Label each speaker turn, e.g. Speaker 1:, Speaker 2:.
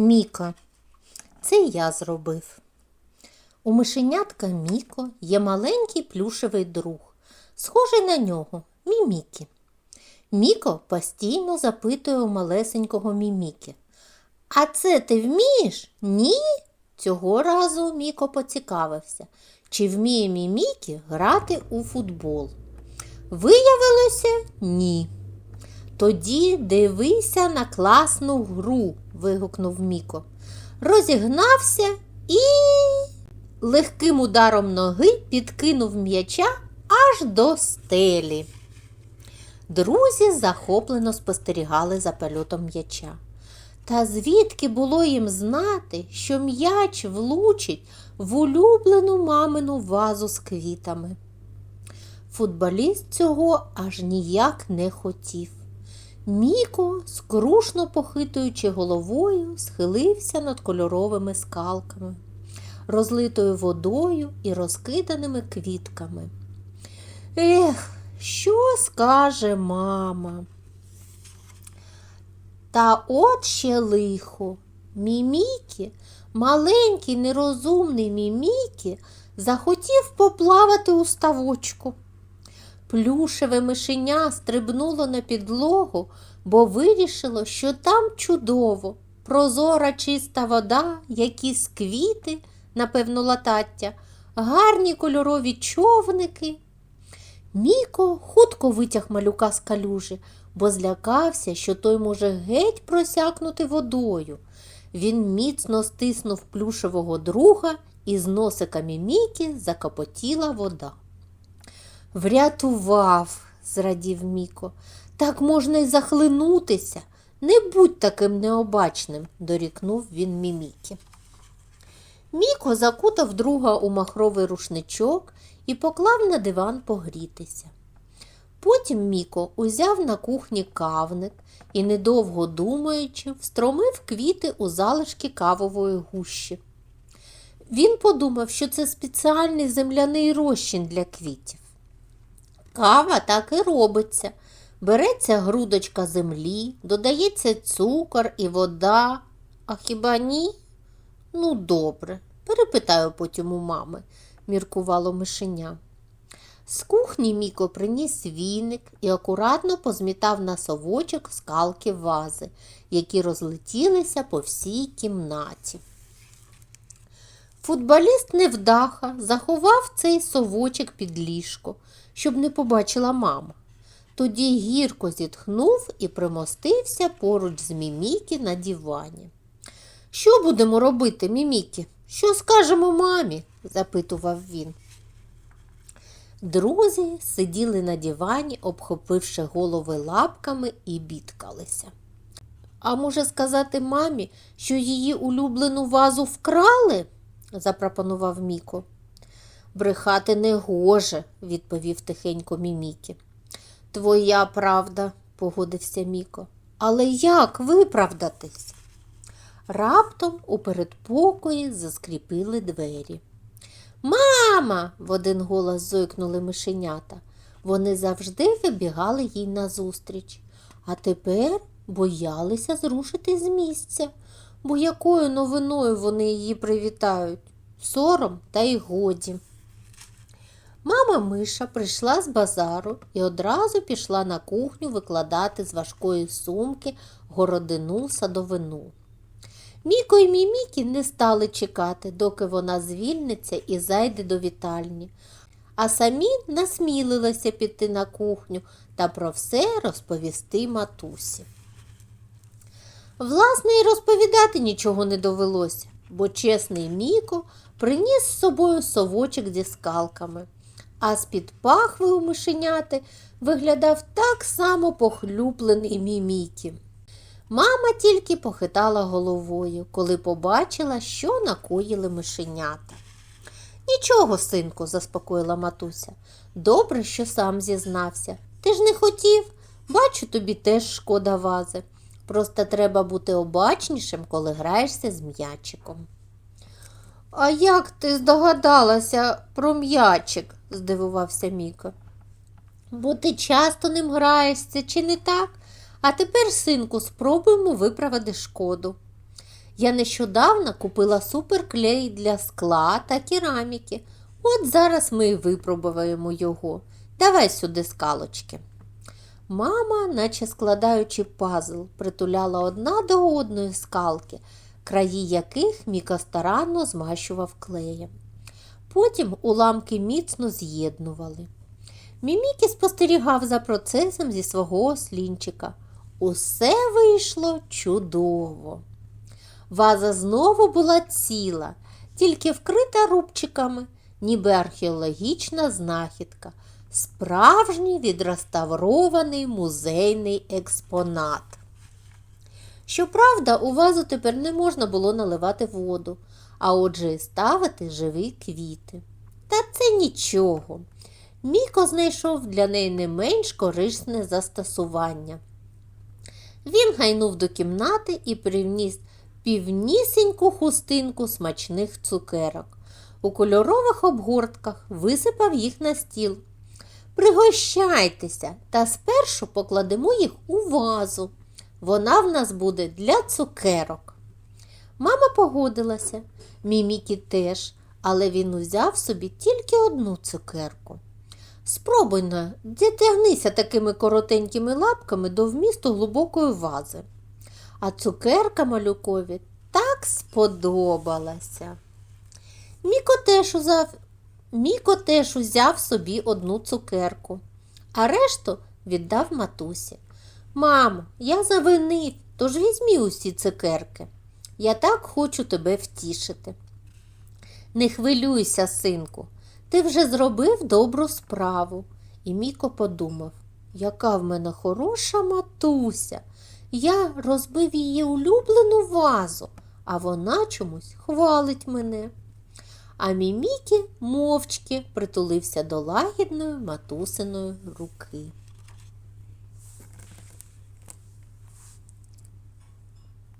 Speaker 1: Міка. Це я зробив. У мишенятка Міко є маленький плюшевий друг, схожий на нього Мімікі. Міко постійно запитує у малесенького Мімікі. А це ти вмієш? Ні? Цього разу Міко поцікавився, чи вміє Мімікі грати у футбол. Виявилося ні. Тоді дивися на класну гру, вигукнув Міко. Розігнався і легким ударом ноги підкинув м'яча аж до стелі. Друзі захоплено спостерігали за польотом м'яча. Та звідки було їм знати, що м'яч влучить в улюблену мамину вазу з квітами? Футболіст цього аж ніяк не хотів. Міко, скрушно похитуючи головою, схилився над кольоровими скалками, розлитою водою і розкиданими квітками. Ех, що скаже мама? Та от ще лихо. Мімікі, маленький нерозумний Мімікі, захотів поплавати у ставочку. Плюшеве мишеня стрибнуло на підлогу, бо вирішило, що там чудово, прозора чиста вода, якісь квіти, напевно, латаття, гарні кольорові човники. Міко хутко витяг малюка з калюжі, бо злякався, що той може геть просякнути водою. Він міцно стиснув плюшевого друга, і з носика Міміки закапотіла вода. Врятував, зрадів Міко. Так можна й захлинутися. Не будь таким необачним, дорікнув він Мімікі. Міко закутав друга у махровий рушничок і поклав на диван погрітися. Потім Міко узяв на кухні кавник і, недовго думаючи, встромив квіти у залишки кавової гущі. Він подумав, що це спеціальний земляний розчин для квітів. Кава так і робиться. Береться грудочка землі, додається цукор і вода. А хіба ні? Ну, добре, перепитаю потім у мами, міркувало мишеня. З кухні Міко приніс віник і акуратно позмітав на совочок скалки вази, які розлетілися по всій кімнаті. Футболіст невдаха заховав цей совочок під ліжко, щоб не побачила мама. Тоді гірко зітхнув і примостився поруч з Мімікі на дивані. Що будемо робити, Мімікі? Що скажемо мамі? запитував він. Друзі сиділи на дивані, обхопивши голови лапками і бідкалися. А може сказати мамі, що її улюблену вазу вкрали? запропонував Міко. Брехати не гоже, відповів тихенько Мімікі. Твоя правда, погодився Міко. Але як виправдатись? Раптом у передпокої заскріпили двері. Мама. в один голос зойкнули мишенята. Вони завжди вибігали їй назустріч, а тепер боялися зрушити з місця, бо якою новиною вони її привітають? Сором та й годі. Мама Миша прийшла з базару і одразу пішла на кухню викладати з важкої сумки городину садовину. Міко і Мімікі не стали чекати, доки вона звільниться і зайде до вітальні, а самі насмілилися піти на кухню та про все розповісти матусі. Власне, і розповідати нічого не довелося, бо чесний Міко приніс з собою совочок зі скалками, а з-під пахви у мишеняти виглядав так само похлюплений Мімікі. Мама тільки похитала головою, коли побачила, що накоїли мишенята. Нічого, синку, заспокоїла матуся. Добре, що сам зізнався. Ти ж не хотів, бачу, тобі теж шкода вази. Просто треба бути обачнішим, коли граєшся з м'ячиком. А як ти здогадалася про м'ячик? Здивувався Міко. Бо ти часто ним граєшся, чи не так? А тепер, синку, спробуємо виправити шкоду. Я нещодавно купила суперклей для скла та кераміки. От зараз ми і випробуємо його. Давай сюди скалочки. Мама, наче складаючи пазл, притуляла одна до одної скалки, краї яких Міка старанно змащував клеєм. Потім уламки міцно з'єднували. Мімікі спостерігав за процесом зі свого ослінчика. Усе вийшло чудово. Ваза знову була ціла, тільки вкрита рубчиками, ніби археологічна знахідка, справжній відреставрований музейний експонат. Щоправда, у вазу тепер не можна було наливати воду, а отже і ставити живі квіти. Та це нічого. Міко знайшов для неї не менш корисне застосування. Він гайнув до кімнати і привніс півнісіньку хустинку смачних цукерок. У кольорових обгортках висипав їх на стіл. Пригощайтеся та спершу покладемо їх у вазу. Вона в нас буде для цукерок. Мама погодилася, Мімікі теж, але він узяв собі тільки одну цукерку. Спробуй на, дітягнися такими коротенькими лапками до вмісту глибокої вази. А цукерка малюкові так сподобалася. Міко теж узяв, Міко теж узяв собі одну цукерку, а решту віддав матусі. Мамо, я завинив, тож візьмі усі цукерки. Я так хочу тебе втішити. Не хвилюйся, синку, ти вже зробив добру справу. І Міко подумав, яка в мене хороша матуся. Я розбив її улюблену вазу, а вона чомусь хвалить мене. А Мімікі мовчки притулився до лагідної матусиної руки.